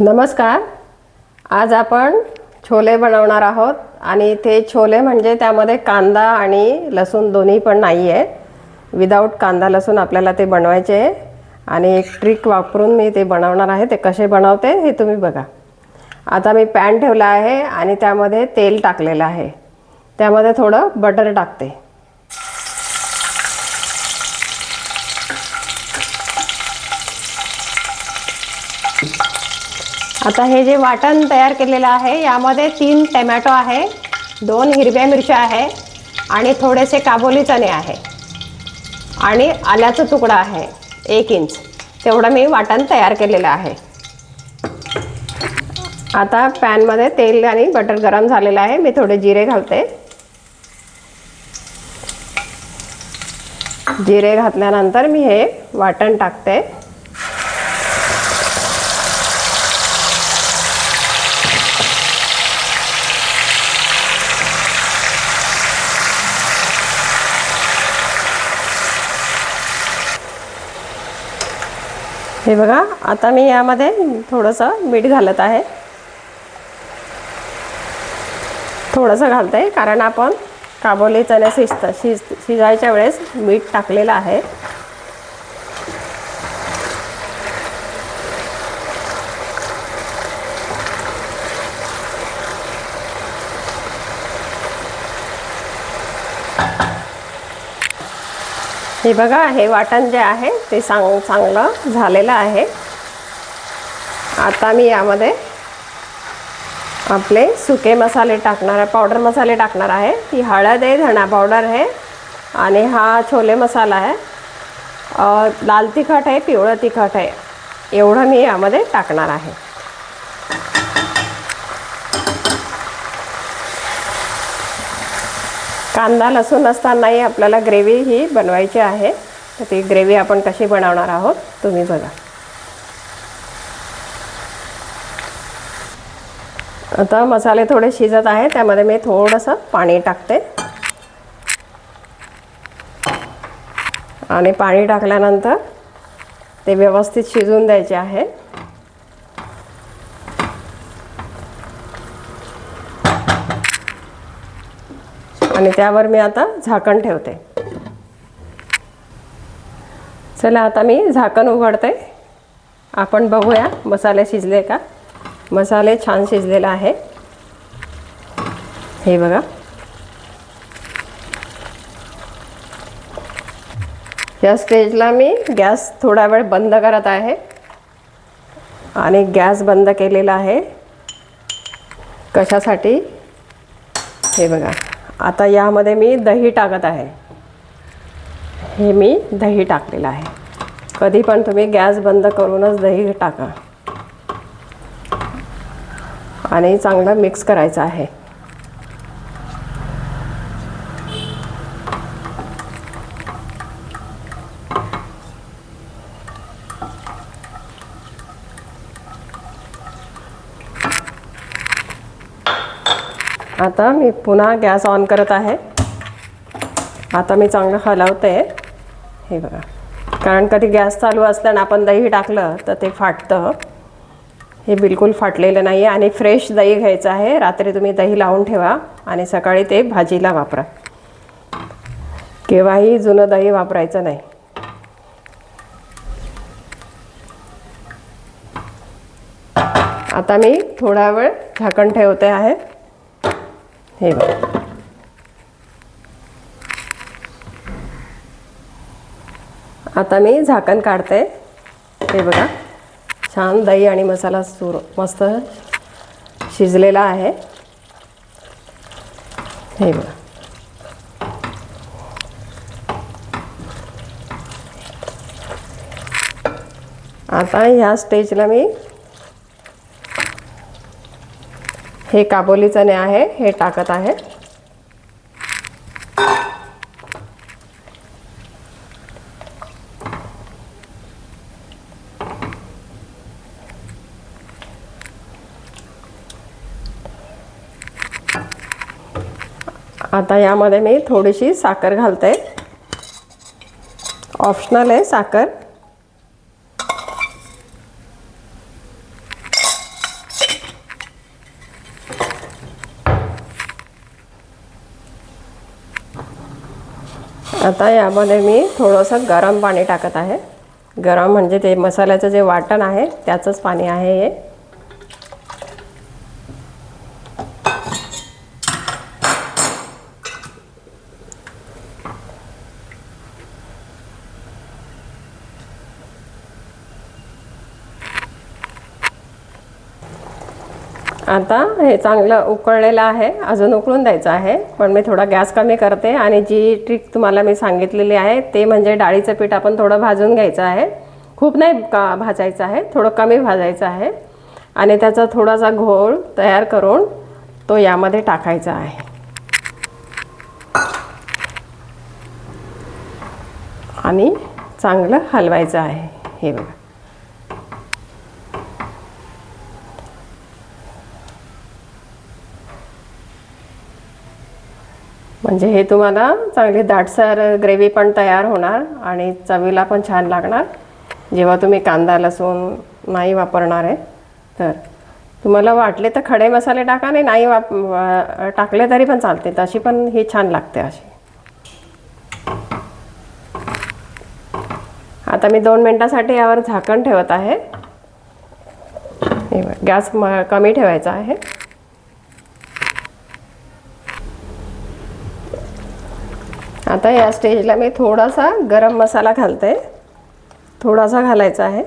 नमस्कार. आज आपण छोले बनवणार आहोत आणि ते छोले म्हणजे त्यामध्ये कांदा आणि लसूण दोन्ही पण नाही आहे विदाऊट कांदा लसूण आपल्याला ते बनवायचे आहे. आणि एक ट्रिक वापरून मी ते बनवणार आहे. ते कसे बनवते हे तुम्ही बघा. आता मी पॅन ठेवला आहे आणि त्यामध्ये तेल टाकलेलं आहे. त्यामध्ये थोडं बटर टाकते. आता हे जे वाटण तयार केलेलं आहे यामध्ये तीन टमॅटो आहे दोन हिरव्या मिरच्या आहे आणि थोडेसे काबोली चणे आहे. आणि आल्याचा तुकडा आहे एक इंच. तेवढं मी वाटण तयार केलेलं आहे. आता पॅनमध्ये तेल आणि बटर गरम झालेलं आहे मी थोडे जिरे घालते. जिरे घातल्यानंतर मी हे वाटण टाकते. हे बघा आता मी यामध्ये थोडंसं मीठ घालत आहे. थोडंसं घालते कारण आपण काबोली चण्या शिजत शिज शिजायच्या वेळेस मीठ टाकलेलं आहे. हे बघा हे वाटण जे आहे ते चांग चांगलं झालेलं आहे. आता मी यामध्ये आपले सुके मसाले टाकणार आहे पावडर मसाले टाकणार आहे. ती हळद आहे धणा पावडर आहे आणि हा छोले मसाला आहे. लाल तिखट आहे पिवळं तिखट आहे. एवढं मी यामध्ये टाकणार आहे. कांदा लसूण असतानाही आपल्याला ग्रेव्ही ही बनवायची आहे. तर ती ग्रेव्ही आपण कशी बनवणार आहोत तुम्ही बघा. आता मसाले थोडे शिजत आहे त्यामध्ये मी थोडंसं पाणी टाकते. आणि पाणी टाकल्यानंतर ते व्यवस्थित शिजून द्यायचे आहे. आणि त्यावर मी आता झाकण ठेवते. चला आता मी झाकण उघडते. आपण बघूया मसाले शिजले का? मसाले छान शिजलेले आहे. हे बघा. या स्टेजला मी गॅस थोडा वेळ बंद करत आहे. आणि गॅस बंद केलेला आहे. कशासाठी? हे बघा. आता यामध्ये मी दही टाकत आहे. हे मी दही टाकलेलं आहे. कधी पण तुम्ही गॅस बंद करूनच दही टाका. आणि चांगलं मिक्स करायचं आहे. आता मी पुन्हा गॅस ऑन करत आहे. आता मी चांगलं हलवते. हे बघा. कारण कधी गॅस चालू असताना आपण दही टाकलं तर ते फाटतं. हे बिलकुल फाटलेलं नाही आहे आणि फ्रेश दही घ्यायचं आहे. रात्री तुम्ही दही लावून ठेवा आणि सकाळी ते भाजीला वापरा. केव्हाही जुनं दही वापरायचं नाही. आता मी थोडा वेळ झाकण ठेवते आहे. हे बघा. आता मी झाकण काढते. हे बघा. छान दही आणि मसाला सुर मस्त शिजलेला आहे. हे बघा. आता ह्या स्टेजला मी हे काबोली चणे आहे हे टाकत आहे. आता यामध्ये मी थोडीशी साखर घालते. ऑप्शनल आहे साखर. आता यामध्ये मी थोडंसं गरम पाणी टाकत आहे. गरम म्हणजे ते मसाल्याचं जे वाटण आहे त्याचंच पाणी आहे हे. आता हे चांगलं उकळलेलं आहे. अजून उकळून द्यायचं आहे. पण मी थोडा गॅस कमी करते आणि जी ट्रिक तुम्हाला मी सांगितलेली आहे ते म्हणजे डाळीचं पीठ आपण थोडं भाजून घ्यायचं आहे. खूप नाही का भाजायचं आहे थोडं कमी भाजायचं आहे. आणि त्याचा थोडासा घोळ तयार करून तो यामध्ये टाकायचा आहे. आणि चांगलं हलवायचं आहे. हे बघा. म्हणजे हे तुम्हाला चांगली दाटसर ग्रेव्ही पण तयार होणार आणि चवीला पण छान लागणार. जेव्हा तुम्ही कांदा लसूण नाही वापरणार आहे तर तुम्हाला वाटले तर खडे मसाले टाका नाही नाही वाप टाकले तरी पण चालते. तशी पण ही छान लागते अशी. आता मी दोन मिनटासाठी यावर झाकण ठेवत आहे. गॅस म- कमी ठेवायचा आहे. आता या स्टेजला मी थोडासा गरम मसाला घालते. थोडासा घालायचा आहे.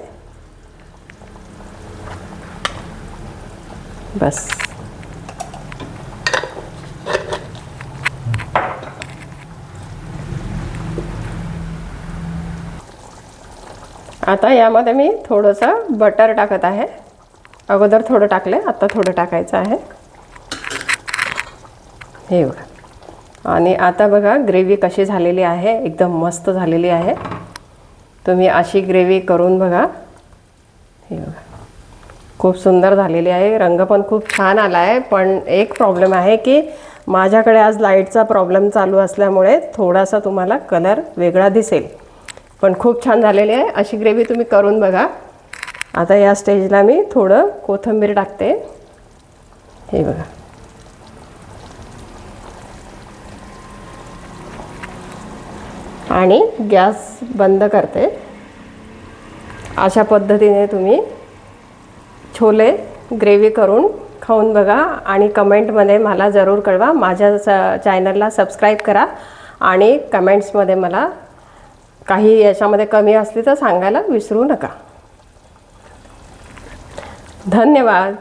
बस. आता यामध्ये मी थोडंसं बटर टाकत आहे. अगोदर थोडं टाकले आता थोडं टाकायचं आहे. हे बघा. आणि आता बघा ग्रेव्ही कशी झालेली आहे? एकदम मस्त झालेली आहे. तुम्ही अशी ग्रेव्ही करून बघा. हे बघा. खूप सुंदर झालेली आहे. रंग पण खूप छान आला आहे पण एक प्रॉब्लेम आहे की माझ्याकडे आज लाईटचा प्रॉब्लेम चालू असल्यामुळे थोडासा तुम्हाला कलर वेगळा दिसेल. पण खूप छान झालेली आहे. अशी ग्रेव्ही तुम्ही करून बघा. आता या स्टेजला मी थोडं कोथिंबीर टाकते. हे बघा. आणि गॅस बंद करते. अशा पद्धतीने तुम्ही छोले ग्रेव्ही करून खाऊन बघा आणि कमेंटमध्ये मला जरूर कळवा. माझ्या स चॅनलला सबस्क्राईब करा आणि कमेंट्समध्ये मला काही याच्यामध्ये कमी असली तर सांगायला विसरू नका. धन्यवाद.